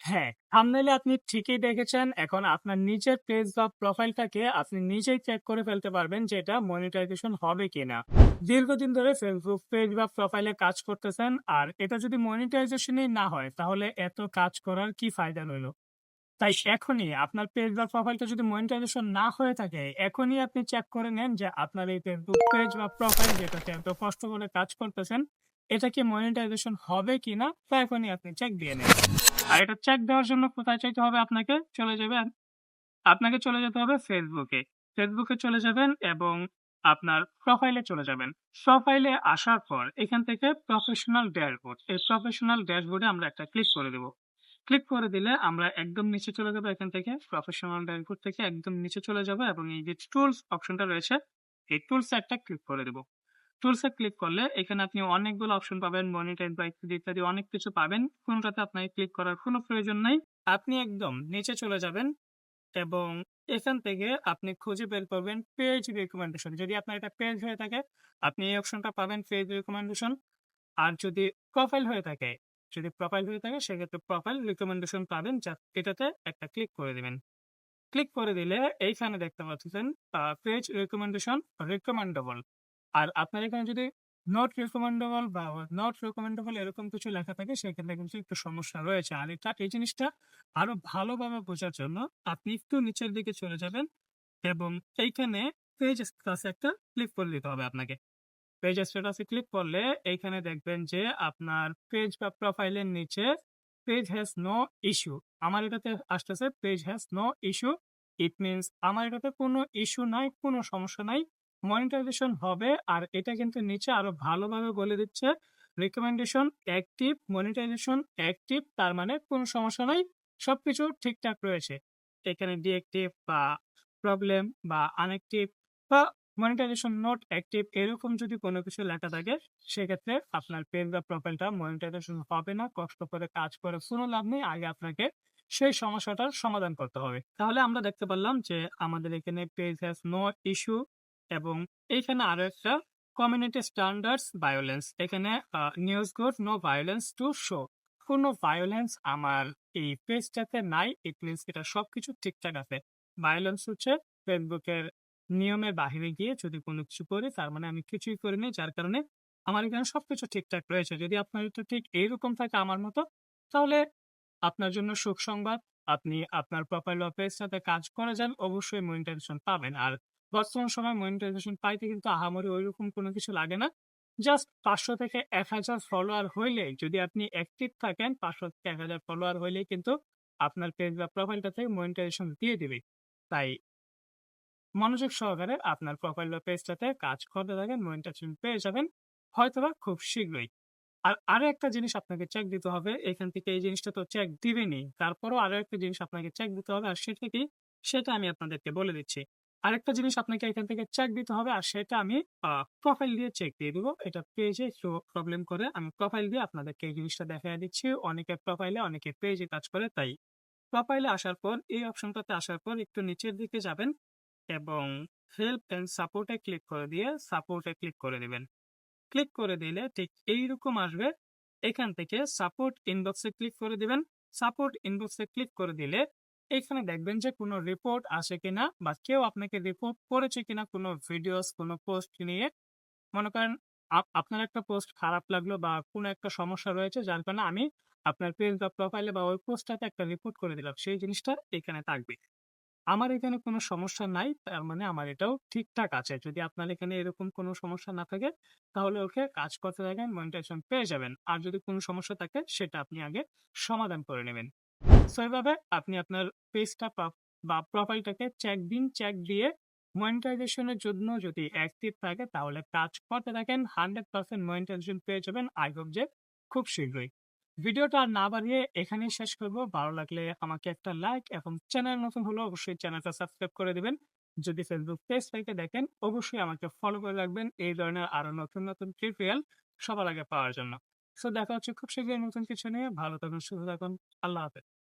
হ্যাঁ, থাম্বনেইলে আপনি ঠিকই দেখেছেন। এখন আপনার নিজের পেজ বা প্রোফাইলটাকে আপনি নিজেই চেক করে ফেলতে পারবেন যে এটা মনিটাইজেশন হবে কিনা। দীর্ঘদিন ধরে Facebook পেজ বা প্রোফাইলে কাজ করতেছেন আর এটা যদি মনিটাইজেশনই না হয় তাহলে এত কাজ করার কি ফায়দা রইল? তাই এখনই আপনার পেজ বা প্রোফাইলটা যদি মনিটাইজেশন না হয়ে থাকে, এখনই আপনি চেক করে নেন যে আপনার এই Facebook পেজ বা প্রোফাইল যেটাতে এত কষ্ট করে কাজ করতেছেন, এটা কি মনিটাইজেশন হবে কিনা? তা এখনই আপনি চেক দিয়ে নেন। আর এটা চেক দেওয়ার জন্য কোথায় চাইতে হবে আপনাকে? চলে যাবেন আপনাকে চলে যেতে হবে ফেসবুকে ফেসবুকে চলে যাবেন এবং আপনার প্রোফাইলে চলে যাবেন। প্রোফাইলে আসার পর এখান থেকে প্রফেশনাল ড্যাশবোর্ড। এই প্রফেশনাল ড্যাশবোর্ডে আমরা একটা ক্লিক করে দেব। ক্লিক করে দিলে আমরা একদম নিচে চলে যাব এখান থেকে প্রফেশনাল ড্যাশবোর্ড থেকে একদম নিচে চলে যাব এবং এই যে টুলস অপশনটা রয়েছে, এই টুলস একটা ক্লিক করে দেব। টুলস ক্লিক করলে এখানে আপনি অনেকগুলো অপশন পাবেন, মনিটাইজ বা ইত্যাদি, ইত্যাদি অনেক কিছু পাবেন। কোনটাতে আপনাকে ক্লিক করার কোনো প্রয়োজন নাই। আপনি একদম নিচে চলে যাবেন এবং এখান থেকে আপনি খুঁজে বের করবেন পেজ রিকমেন্ডেশন। যদি আপনার এটা পেজ হয়ে থাকে, আপনি এই অপশনটা পাবেন পেজ রিকমেন্ডেশন। আর যদি প্রোফাইল হয়ে থাকে, যদি প্রোফাইল হয়ে থাকে সেক্ষেত্রে প্রোফাইল রিকমেন্ডেশন পাবেন যা এটাতে একটা ক্লিক করে দেবেন ক্লিক করে দিলে এইখানে দেখতে পাচ্ছেন পেজ রেকমেন্ডেশন রিকমেন্ডেবল। আর আপনার এখানে যদি নট রিকমেন্ডেবল বা নট রিকমেন্ডেবল এরকম কিছু লেখা থাকে সেক্ষেত্রে কিন্তু একটু সমস্যা রয়েছে। আর এটা এই জিনিসটা আরও ভালোভাবে বোঝার জন্য আপনি একটু নিচের দিকে চলে যাবেন এবং এইখানে পেজ স্ট্যাটাস একটা ক্লিক করে দিতে হবে আপনাকে। পেজ স্ট্যাটাসে ক্লিক করলে এইখানে দেখবেন যে আপনার পেজ বা প্রোফাইলের নিচে পেজ হ্যাজ নো ইস্যু। আমার এটাতে আসতেছে page has no issue. It means আমার এটাতে কোনো ইস্যু নাই, কোনো সমস্যা নাই। মনিটাইজেশন হবে আর এটা কিন্তু নিচে আরও ভালোভাবে বলে দিচ্ছে রিকমেন্ডেশন অ্যাক্টিভ, মনিটাইজেশন অ্যাক্টিভ তার মানে কোনো সমস্যা নাই। সবকিছু ঠিকঠাক রয়েছে। এখানে ডিঅ্যাক্টিভ বা প্রবলেম বা আনঅ্যাক্টিভ বা মনিটাইজেশন নট অ্যাক্টিভ এরকম যদি কোনো কিছু লেখা থাকে সেক্ষেত্রে আপনার পেজ বা প্রোফাইলটা মনিটাইজেশন হবে না। কষ্ট করে কাজ করে কোনো লাভ নেই। আগে আপনাকে সেই সমস্যাটার সমাধান করতে হবে। তাহলে আমরা দেখতে পারলাম যে আমাদের এখানে পেজ হ্যাজ নো ইস্যু এবং এইখানে আরও একটা কমিউনিটি স্ট্যান্ডার্ডস ভায়োলেন্স এখানে news good no violence to show. কোনো ভায়োলেন্স আমার এই পেজটাতে নাই। ইট মিনস এটা সবকিছু ঠিকঠাক আছে। ভায়োলেন্স হচ্ছে এর নিয়মের বাহিরে গিয়ে যদি কোনো কিছু করি, তার মানে আমি কিছুই করিনি। যার কারণে আমার এখানে সবকিছু ঠিকঠাক রয়েছে। যদি আপনার এটা ঠিক এইরকম থাকে আমার মতো, তাহলে আপনার জন্য সুখ সংবাদ আপনি আপনার প্রোফাইল বা পেজটাতে কাজ করে যান। অবশ্যই মনিটাইজেশন পাবেন। আর বর্তমান সময়ে মনিটাইজেশন পাইতে কিন্তু আহামরি ঐরকম কোনো কিছু লাগে না। জাস্ট ৫০০ থেকে ১০০০ ফলোয়ার হইলেই যদি আপনি অ্যাক্টিভ থাকেন ৫০০ থেকে ১০০০ ফলোয়ার হইলেই কিন্তু আপনার পেজ বা প্রোফাইলটা থেকে মনিটাইজেশন দিয়ে দিবে। তাই মনোযোগ সহকারে আপনার প্রোফাইল বা পেজটাতে কাজ করতে থাকেন, মনিটাইজেশন পেয়ে যাবেন হয়তোবা খুব শীঘ্রই। আর আরও একটা জিনিস আপনাকে চেক দিতে হবে। এখান থেকে এই জিনিসটা তো চেক দিবেনি তারপরও আরও একটা জিনিস আপনাকে চেক দিতে হবে। আর সেটা কি? সেটা আমি আপনাদেরকে বলে দিচ্ছি। আরেকটা জিনিস আপনাকে এখান থেকে চেক দিতে হবে আর সেটা আমি প্রোফাইল দিয়ে চেক দিয়ে দিব। এটা পেজে একটু প্রবলেম করে। আমি প্রোফাইল দিয়ে আপনাদেরকে এই জিনিসটা দেখাইয়া দিচ্ছি। অনেকে প্রোফাইলে, অনেকে পেজে কাজ করে তাই। প্রোফাইলে আসার পর এই অপশনটাতে আসার পর একটু নিচের দিকে যাবেন এবং হেল্প অ্যান্ড সাপোর্ট ক্লিক করে দিয়ে সাপোর্টে ক্লিক করে দেবেন ক্লিক করে দিলে ঠিক এইরকম আসবে। এখান থেকে সাপোর্ট ইনবক্স ক্লিক করে দিবেন। সাপোর্ট ইনবক্স ক্লিক করে দিলে এখানে দেখবেন যে কোনো রিপোর্ট আসে কিনা বা কেউ আপনাকে রিপোর্ট করেছে কিনা কোনো ভিডিওস, কোনো পোস্ট নিয়ে। মনে করেন আপ আপনার একটা পোস্ট খারাপ লাগল বা কোনো একটা সমস্যা রয়েছে যার কারণে আমি আপনার পেজ বা প্রোফাইলে বা ওই পোস্টটাতে একটা রিপোর্ট করে দিলাম। সেই জিনিসটা এখানে থাকবে। আমার এখানে কোনো সমস্যা নাই। তার মানে আমার এটাও ঠিকঠাক আছে। যদি আপনার এখানে এরকম কোনো সমস্যা না থাকে তাহলে ওকে কাজ করতে থাকেন, মনিটাইজেশন পেয়ে যাবেন। আর যদি কোনো সমস্যা থাকে সেটা আপনি আগে সমাধান করে নেবেন। সো এভাবে আপনি আপনার পেজটা বা প্রোফাইলটাকে চেক দিন। চেক দিয়ে মনিটাইজেশনের জন্য যদি অ্যাক্টিভ থাকে তাহলে কাজ করতে থাকেন। 100% মনিটাইজেশন পেয়ে যাবেন। আই হোপ যে খুব শীঘ্রই। ভিডিওটা না বাড়িয়ে এখানেই শেষ করব। ভালো লাগলে আমাকে একটা লাইক এবং চ্যানেল নতুন হলে অবশ্যই চ্যানেলটা সাবস্ক্রাইব করে দিবেন। যদি ফেসবুক পেজ থেকে দেখেন অবশ্যই আমাকে ফলো করে রাখবেন এই ধরনের আরও নতুন, নতুন টিউটোরিয়াল সবার আগে পাওয়ার জন্য। সো দেখা হচ্ছে খুব শীঘ্রই নতুন কিছু নিয়ে। ভালো থাকুন, সুস্থ থাকুন। আল্লাহ হাফেজ।